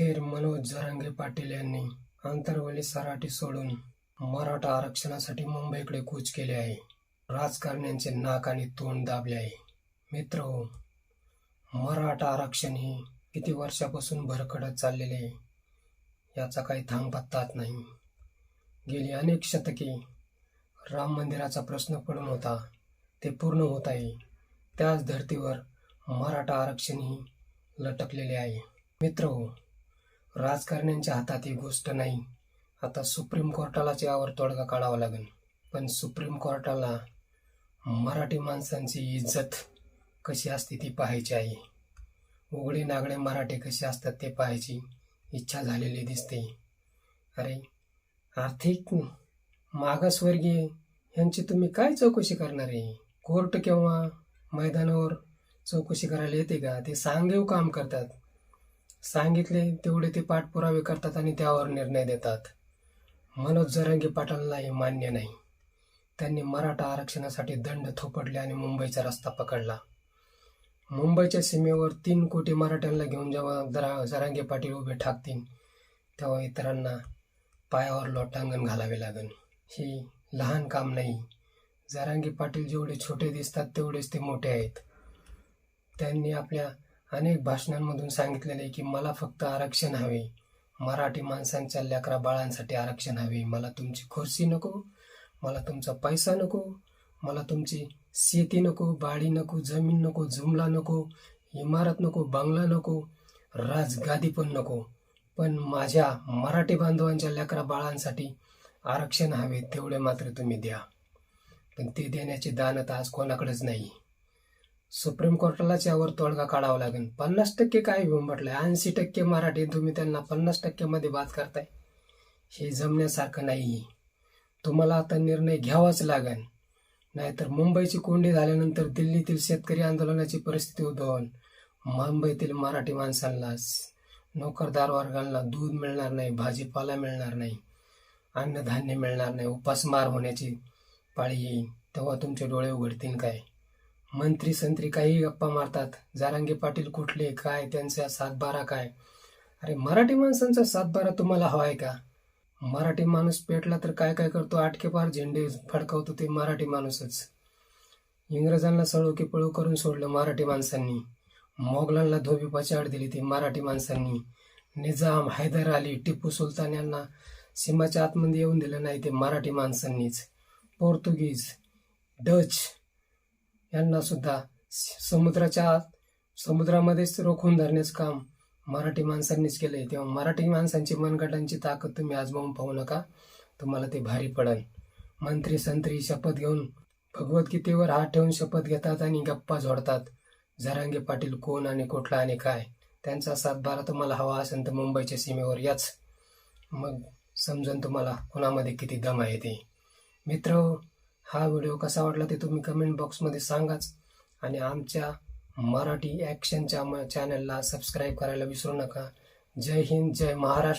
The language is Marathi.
अखेर मनोज जरांगे पाटील यांनी आंतरवली सराटी सोडून मराठा आरक्षणासाठी मुंबईकडे कूच केले आहे. राजकारण्यांचे नाक आणि तोंड दाबले आहे. मित्र हो मराठा आरक्षण हे किती वर्षापासून भरकडत चाललेले आहे याचा काही थांगपत्ताच नाही. गेली अनेक शतके राम मंदिराचा प्रश्न पडून होता ते पूर्ण होत आहे. त्याच धर्तीवर मराठा आरक्षण ही लटकलेले आहे. मित्र हो राजकारण्यांच्या हातात ही गोष्ट नाही. आता सुप्रीम कोर्टालाच यावर तोडगा काढावा लागेल. पण सुप्रीम कोर्टाला मराठी माणसांची इज्जत कशी असते ती पाहायची आहे. उघडे नागडे मराठी कसे असतात ते पाहायची इच्छा झालेली दिसते. अरे आर्थिक मागासवर्गीय यांची तुम्ही काय चौकशी करणार आहे? कोर्ट किंवा मैदानावर चौकशी करायला येते का? ते सांगेव काम करतात. सांगितले तेवढे ते पाठपुरावे करतात आणि त्यावर निर्णय देतात. मनोज जरांगी पाटलांना हे मान्य नाही. त्यांनी मराठा आरक्षणासाठी दंड थोपडले आणि मुंबईचा रस्ता पकडला. मुंबईच्या सीमेवर तीन कोटी मराठ्यांना घेऊन जेव्हा जरा जरांगे पाटील उभे ठाकतील तेव्हा इतरांना पायावर लोटांगण घालावे लागेल. ही लहान काम नाही. जरांगे पाटील जेवढे छोटे दिसतात तेवढेच ते मोठे आहेत. त्यांनी आपल्या अनेक भाषणांमधून सांगितलेले की मला फक्त आरक्षण हवे. मराठी माणसांच्या लेकरा बाळांसाठी आरक्षण हवे. मला तुमची खुर्ची नको. मला तुमचा पैसा नको. मला तुमची शेती नको बाळी नको जमीन नको जुमला नको इमारत नको बंगला नको राजगादी पण नको. पण माझ्या मराठी बांधवांच्या लेकरा बाळांसाठी आरक्षण हवे तेवढे मात्र तुम्ही द्या. पण ते देण्याची दानत आज कोणाकडेच नाही. सुप्रीम कोर्टालाच यावर तोडगा काढावा लागेल. पन्नास टक्के काय घेऊन म्हटलंय ऐंशी टक्के मराठी तुम्ही त्यांना पन्नास टक्केमध्ये बात करताय. हे जमण्यासारखं नाही तुम्हाला आता निर्णय घ्यावाच लागेल. नाहीतर मुंबईची कोंडी झाल्यानंतर दिल्लीतील शेतकरी आंदोलनाची परिस्थिती उद्भवल. मुंबईतील मराठी माणसांना नोकरदार वर्गांना दूध मिळणार नाही भाजीपाला मिळणार नाही अन्नधान्य मिळणार नाही उपासमार होण्याची पाळी येईल. तेव्हा तुमचे डोळे उघडतील काय? मंत्री संत्री काही गप्पा मारतात. जारांगे पाटील कुठले? काय? त्यांचा सातबारा काय? अरे मराठी माणसांचा सातबारा तुम्हाला हवाय का? मराठी माणूस पेटला तर काय काय करतो? आटकेपार झेंडे फडकावतो ते मराठी माणूसच. इंग्रजांना सळो की पळू करून सोडलं मराठी माणसांनी. मोगलांना धोबी पचाड दिली ती मराठी माणसांनी. निजाम हैदर अली टिपू सुलतान यांना सीमाच्या आतमध्ये येऊन दिलं नाही ते मराठी माणसांनीच. पोर्तुगीज डच यांना सुद्धा समुद्राच्या आत समुद्रामध्येच रोखून धरण्याचं काम मराठी माणसांनीच केलंय. तेव्हा मराठी माणसांची मनगटांची ताकद तुम्ही आजमावून पाहू नका. तुम्हाला ते भारी पडल. मंत्री संत्री शपथ घेऊन भगवद्गीतेवर हात ठेवून शपथ घेतात आणि गप्पा झोडतात झरांगे पाटील कोण आणि कुठला आणि काय? त्यांचा सातबारा तुम्हाला हवा असेल तर मुंबईच्या सीमेवर याच. मग समजून तुम्हाला कोणामध्ये किती दम आहे ते. मित्र हा व्हिडिओ कसा वाटला ते तुम्ही कमेंट बॉक्समध्ये सांगाच. आणि आमच्या मराठी ॲक्शनच्या चॅनलला सबस्क्राईब करायला विसरू नका. जय हिंद जय महाराष्ट्र.